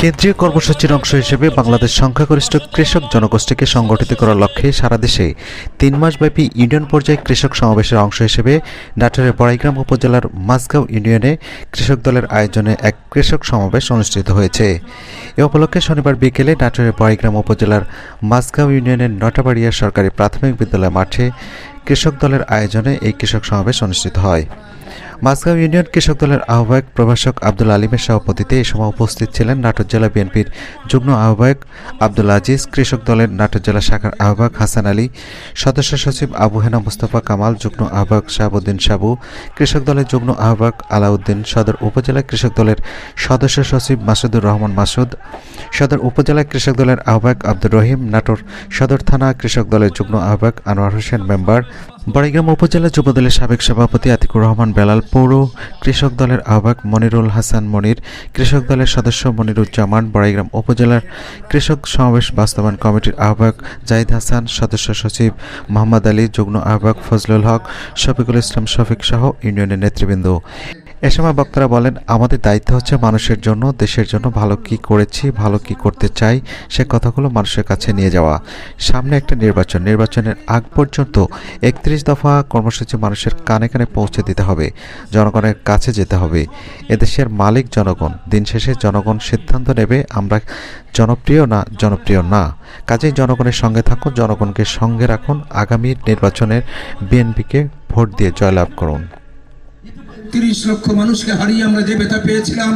কেন্দ্রীয় কর্মসূচির অংশ হিসেবে বাংলাদেশ সংখ্যাগরিষ্ঠ কৃষক জনগোষ্ঠীকে সংগঠিত করার লক্ষ্যে সারা দেশে তিন মাসব্যাপী ইউনিয়ন পর্যায়ে কৃষক সমাবেশের অংশ হিসেবে নাটোরের বড়াইগ্রাম উপজেলার মাসগাঁও ইউনিয়নে কৃষক দলের আয়োজনে এক কৃষক সমাবেশ অনুষ্ঠিত হয়েছে। এ উপলক্ষে শনিবার বিকেলে নাটোরের বড়াইগ্রাম উপজেলার মাসগাঁও ইউনিয়নের নটাবাড়িয়া সরকারি প্রাথমিক বিদ্যালয় মাঠে কৃষক দলের আয়োজনে এই কৃষক সমাবেশ অনুষ্ঠিত হয়। মাসগাঁও ইউনিয়ন কৃষক দলের আহ্বায়ক প্রভাষক আব্দুল আলিমের সভাপতিতে এ সময় উপস্থিত ছিলেন নাটোর জেলা বিএনপির যুগ্ম আহ্বায়ক আব্দুল আজিজ, কৃষক দলের নাটোর জেলা শাখার আহ্বায়ক হাসান আলী, সদস্য সচিব আবু হেনা মুস্তফা কামাল, যুগ্ম আহ্বায়ক শাহাবুদ্দিন সাবু, কৃষক দলের যুগ্ম আহ্বায়ক আলাউদ্দিন, সদর উপজেলা কৃষক দলের সদস্য সচিব মাসুদুর রহমান মাসুদ, সদর উপজেলা কৃষক দলের আহ্বায়ক আব্দুর রহিম, নাটোর সদর থানা কৃষক দলের যুগ্ম আহ্বায়ক আনোয়ার হোসেন মেম্বার বড়াইগ্রাম উপজেলা যুবদলের সাবেক সভাপতি আতিকুর রহমান বেলাল পৌর কৃষক দলের আহ্বায়ক মনিরুল হাসান মনির, কৃষক দলের সদস্য মনিরুজ্জামান বড়াইগ্রাম উপজেলার কৃষক সমাবেশ বাস্তবায়ন কমিটির আহ্বায়ক জাহিদ হাসান, সদস্য সচিব মোহাম্মদ আলী, যুগ্ম আহ্বায়ক ফজলুল হক, শফিকুল ইসলাম, শফিক সহ ইউনিয়নের নেতৃবৃন্দ। এ সময় বক্তারা বলেন, আমাদের দায়িত্ব হচ্ছে মানুষের জন্য, দেশের জন্য ভালো কি করেছি, ভালো কি করতে চাই, সে কথাগুলো মানুষের কাছে নিয়ে যাওয়া। সামনে একটা নির্বাচন, নির্বাচনের আগ পর্যন্ত একত্রিশ দফা কর্মসূচি মানুষের কানে কানে পৌঁছে দিতে হবে, জনগণের কাছে যেতে হবে। এদেশের মালিক জনগণ, দিন শেষে জনগণ সিদ্ধান্ত নেবে, আমরা জনপ্রিয় না জনপ্রিয় না। কাজেই জনগণের সঙ্গে থাকুন, জনগণকে সঙ্গে রাখুন, আগামী নির্বাচনের বিএনপিকে ভোট দিয়ে জয়লাভ করুন। তিরিশ লক্ষ মানুষকে হারিয়ে আমরা যে ব্যথা পেয়েছিলাম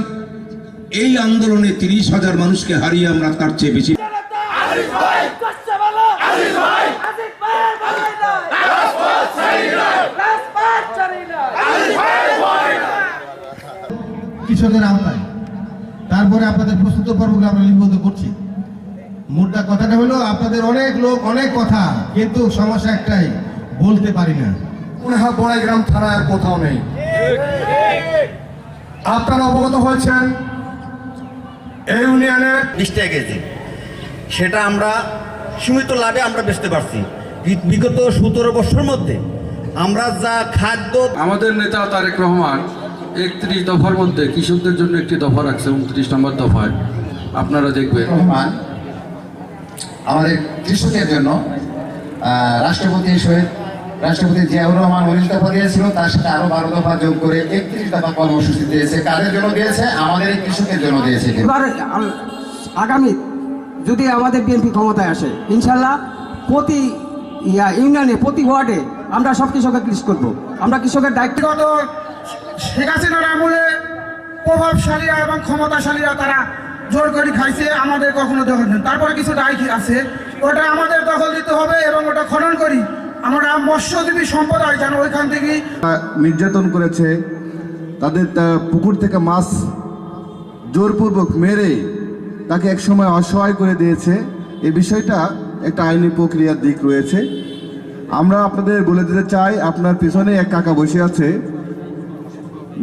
এই আন্দোলনে তিরিশ হাজার মানুষকে হারিয়ে আমরা তার চেয়ে বেশি কৃষকের আওতায়। তারপরে আপনাদের প্রস্তুত পর্বগুলো আমরা লিপিবদ্ধ করছি। মোটা কথাটা হলো আপনাদের অনেক লোক অনেক কথা কিন্তু সমস্যা একটাই বলতে পারি না। মনে হয় বড়াইগ্রাম থানায় আর কোথাও নেই। আপনারা অবগত হয়েছেন এই ইউনিয়নের বিশটা কেজি সেটা আমরা সীমিত লাভে আমরা বেচতে পারছি। বিগত সতেরো বছর মধ্যে আমরা যা খাদ্য আমাদের নেতা তারেক রহমান একত্রিশ দফার মধ্যে কৃষকদের জন্য একটি দফা রাখছে উনত্রিশ নম্বর দফায়। আপনারা দেখবেন। রহমান আমাদের কৃষকের জন্য রাষ্ট্রপতি শহীদ রাষ্ট্রপতি জিয়াউর রহমান উনিশ দফা দিয়েছিল তার সাথে আরও বারো দফা যোগ করে একত্রিশ দফা কর্মসূচি দিয়েছে। কাদের জন্য দিয়েছে? আমাদের কৃষকের জন্য দিয়েছে এবার আগামী যদি আমাদের বিএনপি ক্ষমতায় আসে ইনশাল্লাহ প্রতি ইয়া ইউনিয়নে প্রতি ওয়ার্ডে আমরা সব কৃষকের কৃষি করব। আমরা কৃষকের দায়িত্ব গত শেখ হাসিনার আমলে প্রভাবশালীরা এবং ক্ষমতাশালীরা তারা জোর করে খাইছে আমাদের কখনো দখল তারপরে কিছু দায় আছে। ওটা আমাদের দখল দিতে হবে এবং ওটা খনন করি। আমরা মৎস্যজীবী সম্প্রদায়, যেন ওইখান থেকে নির্যাতন করেছে, তাদের পুকুর থেকে মাছ জোরপূর্বক মেরে তাকে একসময় অসহায় করে দিয়েছে। এই বিষয়টা একটা আইনি প্রক্রিয়ার দিক রয়েছে। আমরা আপনাদের বলে দিতে চাই, আপনার পিছনে এক কাকা বসে আছে।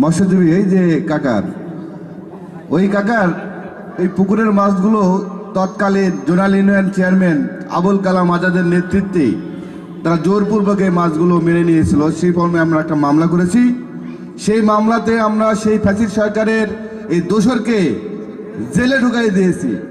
মৎস্যজীবী, এই যে কাকার। ওই কাকার এই পুকুরের মাছগুলো তৎকালীন zonal union chairman Abul Kalam আজাদের নেতৃত্বে তারা জোরপূর্বক এই মাছগুলো মেরে নিয়েছিল। সেই ফর্মে আমরা একটা মামলা করেছি। সেই মামলাতে আমরা সেই ফ্যাসিড সরকারের এই দোষরকে জেলে ঢুকাই দিয়েছি।